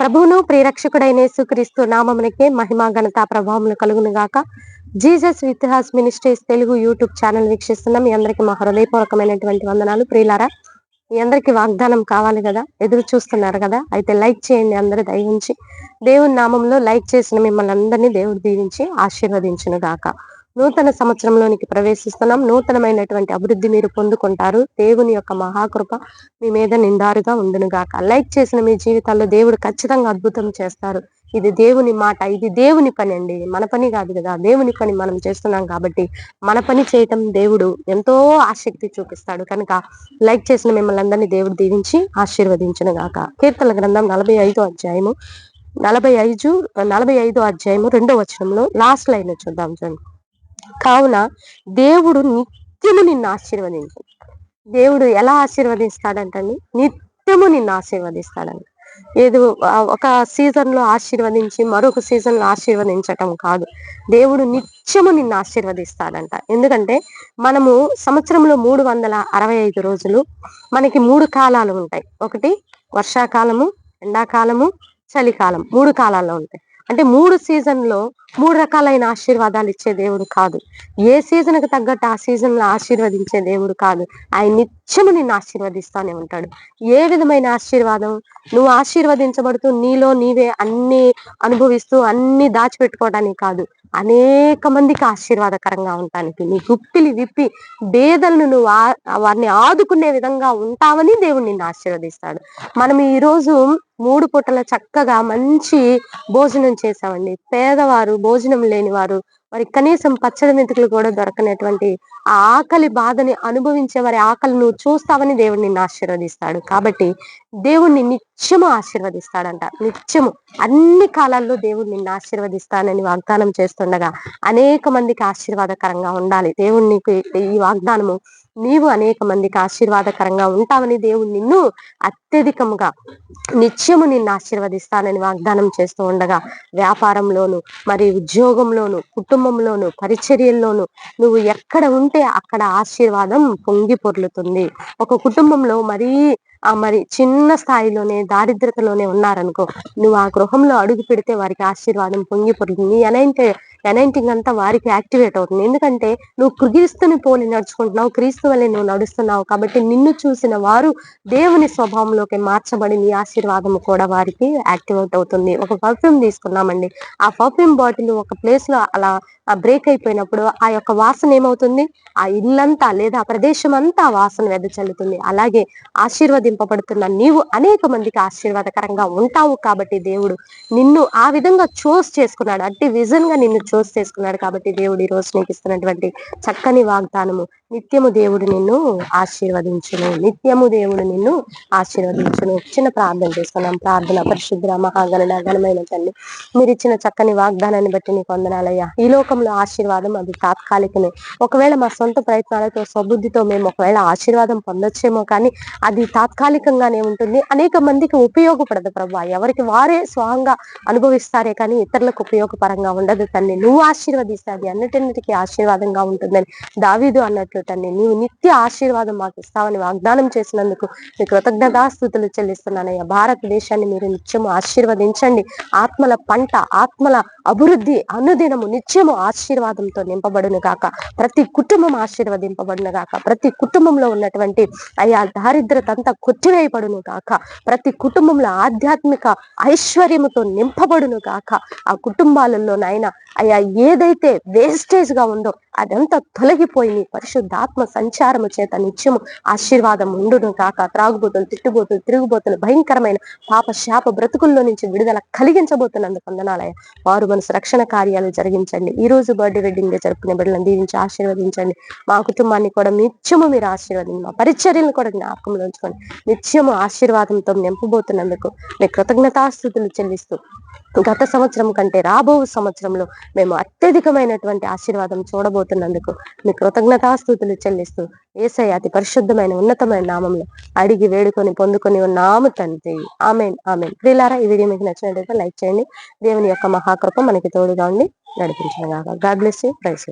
ప్రభువును ప్రియరక్షకుడైన యేసుక్రీస్తు నామమునకే మహిమా ఘనత ప్రభావములు కలుగును గాక Jesus with has ministries Telugu YouTube channel వీక్షిస్తున్న. మీ అందరికి మా హృదయపూర్వకమైనటువంటి వందనాలు. ప్రియులారా మీ అందరికి వాగ్దానం కావాలి కదా? ఎదురు చూస్తున్నారు కదా? అయితే లైక్ చేయండి అందరూ దయించి దేవుని నామంలో లైక్ చేసిన మిమ్మల్ని అందరినీ దేవుడు దీవించి ఆశీర్వదించును గాక నూతన సంవత్సరంలోనికి ప్రవేశిస్తున్నాం. నూతనమైనటువంటి అభివృద్ధి మీరు పొందుకుంటారు. దేవుని యొక్క మహాకృప మీ మీద నిండారుగా ఉండునుగాక. లైక్ చేసిన మీ జీవితాల్లో దేవుడు ఖచ్చితంగా అద్భుతం చేస్తారు. ఇది దేవుని మాట ఇది దేవుని పని అండి. మన పని కాదు కదా. దేవుని పని మనం చేస్తున్నాం కాబట్టి మన పని చేయటం దేవుడు ఎంతో ఆసక్తి చూపిస్తాడు. కనుక లైక్ చేసిన మిమ్మల్ని అందరినీ దేవుడు దీవించి ఆశీర్వదించిన గాక కీర్తన గ్రంథం నలభై ఐదో అధ్యాయము నలభై ఐదు నలభై ఐదో అధ్యాయము రెండో వచనంలో లాస్ట్ లైన్ చూద్దాం చూడండి. కావున దేవుడు నిత్యము నిన్ను ఆశీర్వదించు దేవుడు ఎలా ఆశీర్వదిస్తాడంటండి? నిత్యము నిన్ను ఆశీర్వదిస్తాడంట ఏదో ఒక సీజన్లో ఆశీర్వదించి మరొక సీజన్లో ఆశీర్వదించటం కాదు. దేవుడు నిత్యము నిన్ను ఆశీర్వదిస్తాడంట. ఎందుకంటే మనము సంవత్సరంలో మూడు వందల అరవై ఐదు రోజులు మనకి మూడు కాలాలు ఉంటాయి. ఒకటి వర్షాకాలము ఎండాకాలము చలికాలం. మూడు కాలాల్లో ఉంటాయి. అంటే మూడు సీజన్లో మూడు రకాలైన ఆశీర్వాదాలు ఇచ్చే దేవుడు కాదు. ఏ సీజన్కి తగ్గట్టు ఆ సీజన్లో ఆశీర్వదించే దేవుడు కాదు. ఆయన నిత్యము నిన్ను ఆశీర్వదిస్తానే ఉంటాడు. ఏ విధమైన ఆశీర్వాదం? నువ్వు ఆశీర్వదించబడుతూ నీలో నీవే అన్ని అనుభవిస్తూ అన్ని దాచిపెట్టుకోవడానికి కాదు. అనేక మందికి ఆశీర్వాదకరంగా ఉండటానికి నీ గుప్పిలి విప్పి బేదలను నువ్వు వారిని ఆదుకునే విధంగా ఉంటావని దేవుడు నిన్ను ఆశీర్వదిస్తాడు. మనం ఈ రోజు మూడు పూటల చక్కగా మంచి భోజనం చేసామండి పేదవారు భోజనం లేని వారు మరి కనీసం పచ్చడి మెతుకులు కూడా దొరకనటువంటి ఆ ఆకలి బాధని అనుభవించే వారి ఆకలి నువ్వు చూస్తావని దేవుడు నిన్ను ఆశీర్వదిస్తాడు. కాబట్టి దేవుణ్ణి నిత్యము ఆశీర్వదిస్తాడంట. నిత్యము. అన్ని కాలాల్లో దేవుడు నిన్ను ఆశీర్వదిస్తానని వాగ్దానం చేస్తుండగా అనేక మందికి ఆశీర్వాదకరంగా ఉండాలి. దేవుణ్ణి ఈ వాగ్దానము నీవు అనేక మందికి ఆశీర్వాదకరంగా ఉంటావని దేవుడు నిన్ను అత్యధికముగా నిత్యము నిన్ను ఆశీర్వదిస్తానని వాగ్దానం చేస్తూ ఉండగా వ్యాపారంలోను మరి ఉద్యోగంలోను కుటుంబంలోను పరిచర్యల్లోను నువ్వు ఎక్కడ ఉంటే అక్కడ ఆశీర్వాదం పొంగి పొర్లుతుంది. ఒక కుటుంబంలో మరీ ఆ మరి చిన్న స్థాయిలోనే దారిద్రతలోనే ఉన్నారనుకో నువ్వు ఆ గృహంలో అడుగు పెడితే వారికి ఆశీర్వాదం పొంగి పొరుతుంది అంటే ఎనైంటింగ్ అంతా వారికి యాక్టివేట్ అవుతుంది. ఎందుకంటే నువ్వు క్రీస్తుని పోలి నడుచుకుంటున్నావు క్రీస్తు వల్లే నువ్వు నడుస్తున్నావు కాబట్టి నిన్ను చూసిన వారు దేవుని స్వభావంలోకి మార్చబడి నీ ఆశీర్వాదం కూడా వారికి యాక్టివేట్ అవుతుంది. ఒక పర్ఫ్యూమ్ తీసుకున్నామండి. ఆ పర్ఫ్యూమ్ బాటిల్ ఒక ప్లేస్లో అలా బ్రేక్ అయిపోయినప్పుడు ఆ యొక్క వాసన ఏమవుతుంది? ఆ ఇల్లంతా లేదా ఆ ప్రదేశం అంతా వాసన వెదచల్లుతుంది అలాగే ఆశీర్వదింపబడుతున్న నీవు అనేక మందికి ఆశీర్వాదకరంగా ఉంటావు కాబట్టి దేవుడు నిన్ను ఆ విధంగా చూస్ చేసుకున్నాడు. అట్టి విజన్గా నిన్ను చూస్ చేసుకున్నాడు కాబట్టి దేవుడు ఈ రోజు నీకు ఇస్తున్నటువంటి చక్కని వాగ్దానము. నిత్యము దేవుడు నిన్ను ఆశీర్వదించును. నిత్యము దేవుడు నిన్ను ఆశీర్వదించును. చిన్న ప్రార్థన చేసుకున్నాం ప్రార్థన పరిశుద్ర మహాగణ ఘనమైన తల్లి మీరు ఇచ్చిన చక్కని వాగ్దానాన్ని బట్టి నీకు వందనాలయ్యా. ఈ లోకంలో ఆశీర్వాదం అది తాత్కాలికమే. ఒకవేళ మా సొంత ప్రయత్నాలతో స్వబుద్ధితో మేము ఒకవేళ ఆశీర్వాదం పొందొచ్చేమో కానీ అది తాత్కాలికంగానే ఉంటుంది. అనేక మందికి ఉపయోగపడదు ప్రభా. ఎవరికి వారే స్వహంగా అనుభవిస్తారే కానీ ఇతరులకు ఉపయోగపరంగా ఉండదు తల్లి నువ్వు ఆశీర్వదిస్తే అది అన్నిటిన్నిటికీ ఆశీర్వాదంగా ఉంటుందని దావీదు అన్నట్లు తండ్రి నీవు నిత్య ఆశీర్వాదం మాకు ఇస్తావని వాగ్దానం చేసినందుకు మీ కృతజ్ఞతాస్థుతులు చెల్లిస్తున్నానయ్యా. భారతదేశాన్ని మీరు నిత్యము ఆశీర్వదించండి. ఆత్మల పంట ఆత్మల అభివృద్ధి అనుదినము నిత్యము ఆశీర్వాదంతో నింపబడును గాక. ప్రతి కుటుంబం ఆశీర్వదింపబడును గాక. ప్రతి కుటుంబంలో ఉన్నటువంటి అయ్యా దారిద్రత అంతా కొట్టివేయబడును గాక. ప్రతి కుటుంబంలో ఆధ్యాత్మిక ఐశ్వర్యముతో నింపబడును గాక. ఆ కుటుంబాలలో నాయన అయ్యా ఏదైతే వేస్టేజ్గా ఉందో అదంతా తొలగిపోయి నీ పరిశుద్ధాత్మ సంచారము చేత నిత్యము ఆశీర్వాదం ఉండును కాక త్రాగుబోతులు తిట్టుబోతులు తిరుగుబోతులు భయంకరమైన పాప శాప బ్రతుకుల్లో నుంచి విడుదల కలిగించబోతున్నందుకు వందనాలయ వారు మనసు రక్షణ కార్యాలు జరిగించండి. ఈ రోజు బర్త్డే వెడ్డింగ్ డే జరుపుకునే బిడ్డలను దీవించి ఆశీర్వదించండి. మా కుటుంబాన్ని కూడా నిత్యము మీరు ఆశీర్వదించి మా పరిచర్యలను కూడా జ్ఞాపకంలో ఉంచుకోండి. నిత్యము ఆశీర్వాదంతో నింపబోతున్నందుకు మీ కృతజ్ఞతాస్థుతులు చెల్లిస్తూ గత సంవత్సరం కంటే రాబో సంవత్సరంలో మేము అత్యధికమైనటువంటి ఆశీర్వాదం చూడబో పోతున్నందుకు మీ కృతజ్ఞతాస్థుతులు చెల్లిస్తూ ఏసై అతి పరిశుద్ధమైన ఉన్నతమైన నామంలో అడిగి వేడుకొని పొందుకొని ఉన్నాము తండ్రి. Amen amen. ప్రిలారా ఈ వీడియో మీకు నచ్చినట్లయితే లైక్ చేయండి. దేవుని యొక్క మహాకృప మనకి తోడుగా ఉండి నడిపించిన గాడ్ బ్లెస్ యూ. ప్రైస్